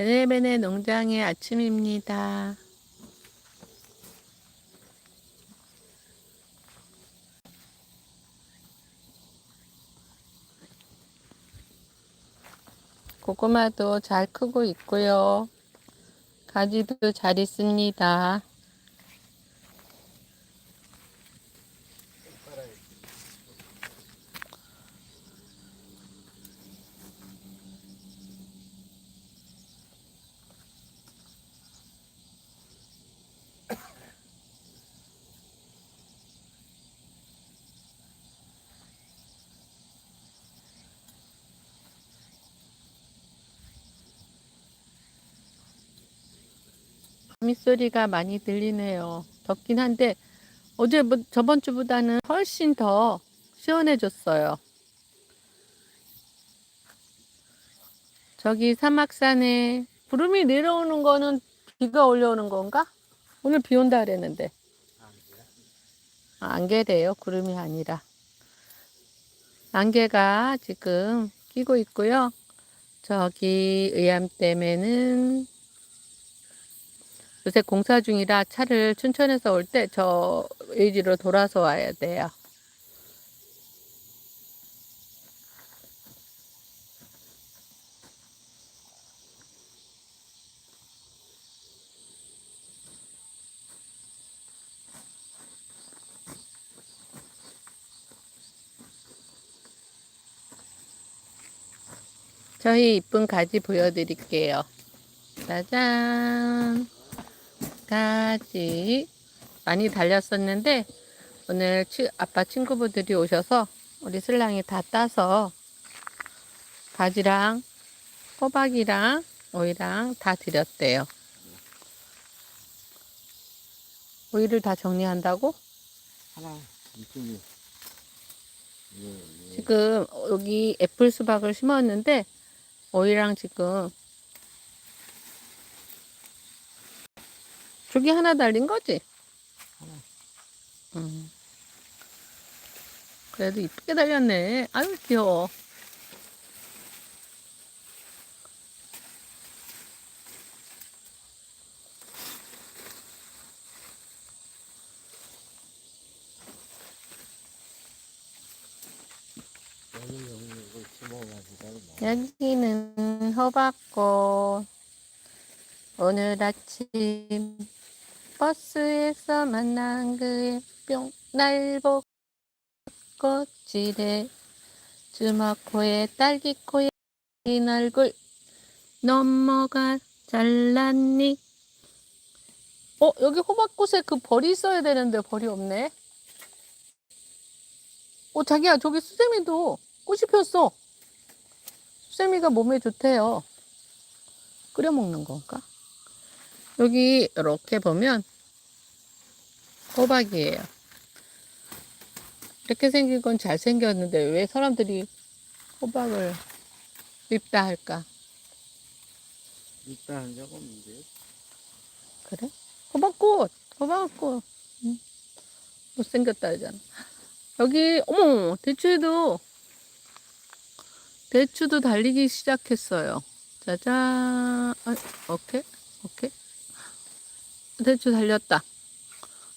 베네베네 농장의 아침입니다. 고구마도 잘 크고 있고요. 가지도 잘 있습니다. 미 소리가 많이 들리네요. 덥긴 한데 어제 뭐 저번 주보다는 훨씬 더 시원해졌어요. 저기 사막산에 구름이 내려오는 거는 비가 올려오는 건가? 오늘 비 온다 그랬는데. 아, 안개래요. 구름이 아니라. 안개가 지금 끼고 있고요. 저기 의암댐에는 요새 공사 중이라 차를 춘천에서 올 때 저 의지로 돌아서 와야 돼요. 저희 이쁜 가지 보여드릴게요. 짜잔! 가지 많이 달렸었는데 오늘 치, 아빠 친구분들이 오셔서 우리 신랑이 다 따서 가지랑 호박이랑 오이랑 다 드렸대요. 오이를 다 정리한다고? 하나 이쪽에 예, 예. 지금 여기 애플 수박을 심었는데 오이랑 지금 저기 하나 달린 거지? 하나. 음. 그래도 이쁘게 달렸네. 아유 귀여워. 여기는 호박꽃. 오늘 아침 버스에서 만난 그의 뿅날 보고 꽃이래 주먹코에 딸기코에 긴 얼굴 넘어가 잘났니? 어 여기 호박꽃에 그 벌이 있어야 되는데 벌이 없네. 어 자기야 저기 수세미도 꽃이 피었어. 수세미가 몸에 좋대요. 끓여 먹는 건가? 여기 이렇게 보면 호박이에요. 이렇게 생긴 건 잘생겼는데 왜 사람들이 호박을 밉다 할까? 있다는 적 없는데 그래? 호박꽃! 호박꽃! 응. 못생겼다 하잖아. 여기, 어머! 대추에도, 대추도 달리기 시작했어요. 짜잔! 아, 오케이, 오케이. 대추 달렸다.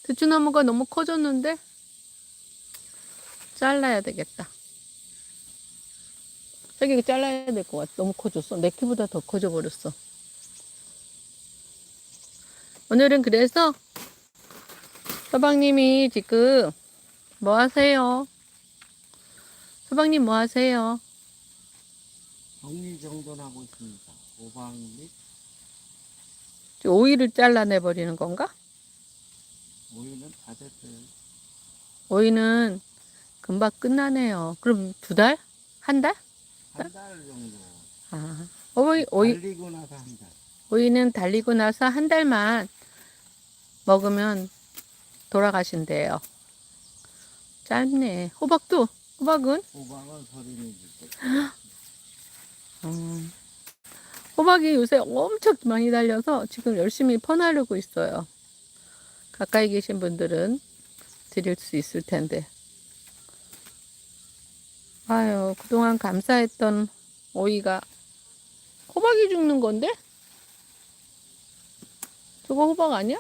대추나무가 너무 커졌는데? 잘라야 되겠다. 저기 잘라야 될 것 같아. 너무 커졌어. 내 키보다 더 커져 버렸어. 오늘은 그래서 서방님이 지금 뭐 하세요? 서방님 뭐 하세요? 정리정돈하고 있습니다 오방 및 오이를 잘라내 버리는 건가? 오이는 다 됐어요 오이는 금방 끝나네요. 그럼 두 달? 한 달? 한 달 정도 아, 오이, 오이, 달리고 나서 한 달 오이는 달리고 나서 한 달만 먹으면 돌아가신대요. 짧네. 호박도, 호박은? 오방은 서른이 줄때 음, 호박이 요새 엄청 많이 달려서 지금 열심히 퍼나르고 있어요. 가까이 계신 분들은 드릴 수 있을 텐데. 아유, 그동안 감사했던 오이가 호박이 죽는 건데? 그거 호박 아니야?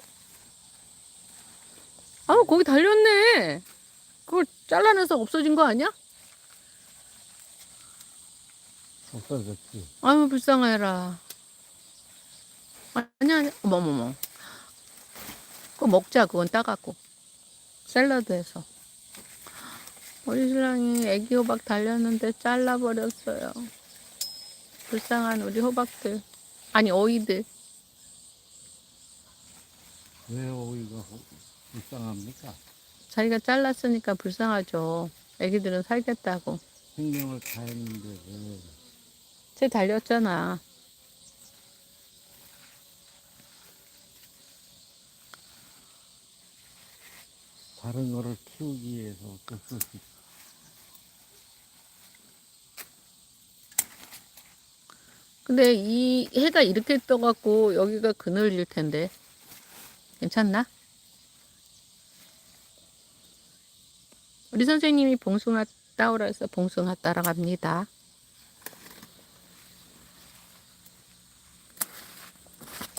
아, 거기 달렸네. 그걸 잘라내서 없어진 거 아니야? 없어졌지. 아유, 불쌍해라. 아니, 아니, 어머머머. 그거 먹자, 그건 따갖고. 샐러드해서. 우리 신랑이 애기 호박 달렸는데 잘라버렸어요. 불쌍한 우리 호박들. 아니, 오이들. 왜 오이가 호- 불쌍합니까? 자기가 잘랐으니까 불쌍하죠. 애기들은 살겠다고. 생명을 다 했는데 왜 쟤 달렸잖아. 다른 거를 키우기 위해서 어쩔 수 근데 이 해가 이렇게 떠갖고 여기가 그늘일 텐데. 괜찮나? 우리 선생님이 봉숭아 따오라 해서 봉숭아 따라갑니다.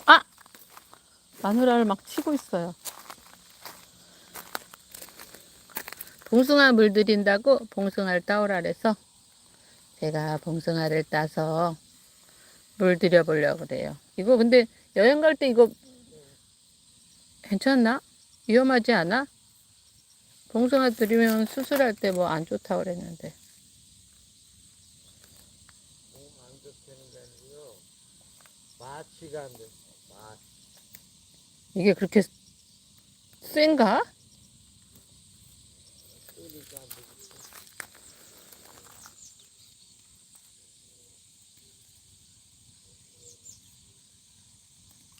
아! 마누라를 막 치고 있어요. 봉숭아 물들인다고 봉숭아를 따오라 그래서 제가 봉숭아를 따서 물 들여 보려고 그래요. 이거 근데 여행 갈 때 이거 괜찮나? 위험하지 않아? 봉숭아 들이면 수술할 때 뭐 안 좋다고 그랬는데. 안 좋다는 게 아니고요. 마취가 안 돼. 마 이게 그렇게 센가 안 되겠어.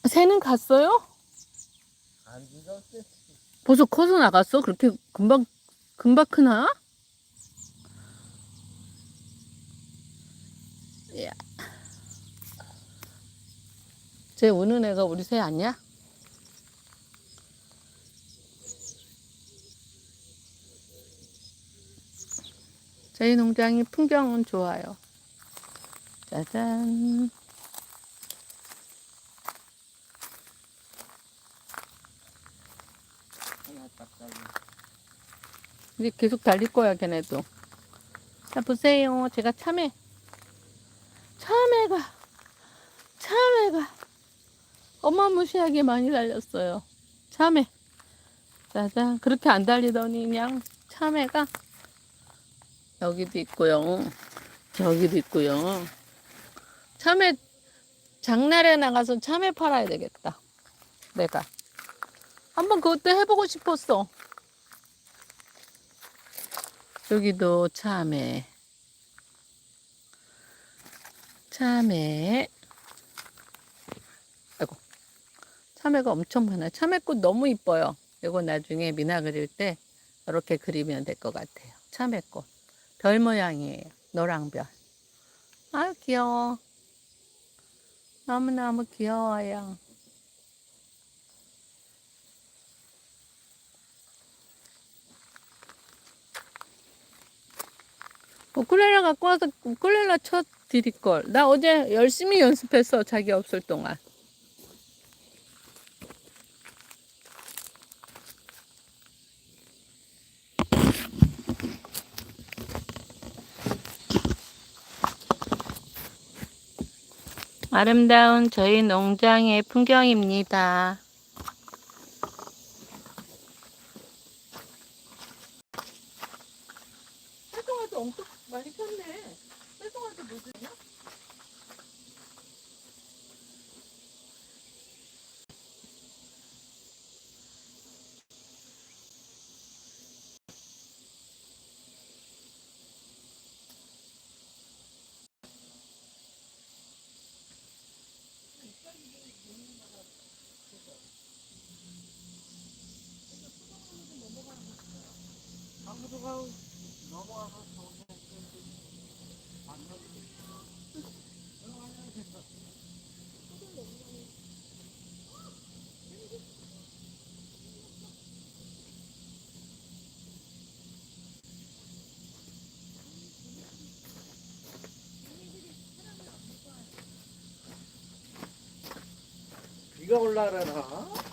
새는 갔어요? 안지가 없어. 벌써 커서 나갔어? 그렇게 금방, 금방 크나? 야. 쟤 우는 애가 우리 새 아니야? 저희 농장이 풍경은 좋아요. 짜잔. 잘라. 이제 계속 달릴 거야, 걔네도. 자, 보세요. 제가 참외. 참외가, 참외가 어마무시하게 많이 달렸어요. 참외. 짜잔. 그렇게 안 달리더니 그냥 참외가 여기도 있고요. 저기도 있고요. 참외, 장날에 나가서 참외 팔아야 되겠다. 내가. 한번 그것도 해보고 싶었어. 여기도 참외. 참외. 아이고. 참외가 엄청 많아요. 참외꽃 너무 이뻐요. 이거 나중에 미나 그릴 때 이렇게 그리면 될 것 같아요. 참외꽃. 별 모양이에요. 노랑별. 아유, 귀여워. 너무너무 귀여워요. 우쿨렐레 갖고 와서 우쿨렐레 쳐 드릴 걸. 나 어제 열심히 연습했어. 자기 없을 동안. 아름다운 저희 농장의 풍경입니다. 이가 올라가나?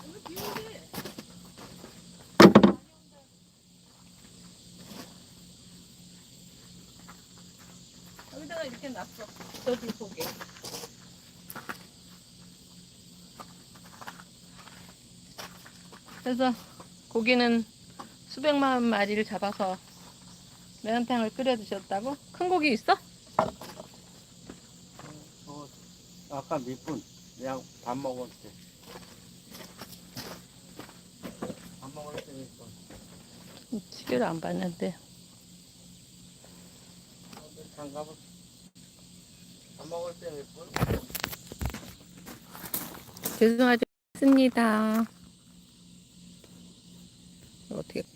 그래서 고기는 수백만 마리를 잡아서 매운탕을 끓여 드셨다고? 큰 고기 있어? 어, 아까 몇 분? 그냥 밥 먹을 때. 밥 먹을 때몇 분? 시계를 안 봤는데. 장갑을. 밥 먹을 때몇 분? 죄송하죠. 습니다 থেকে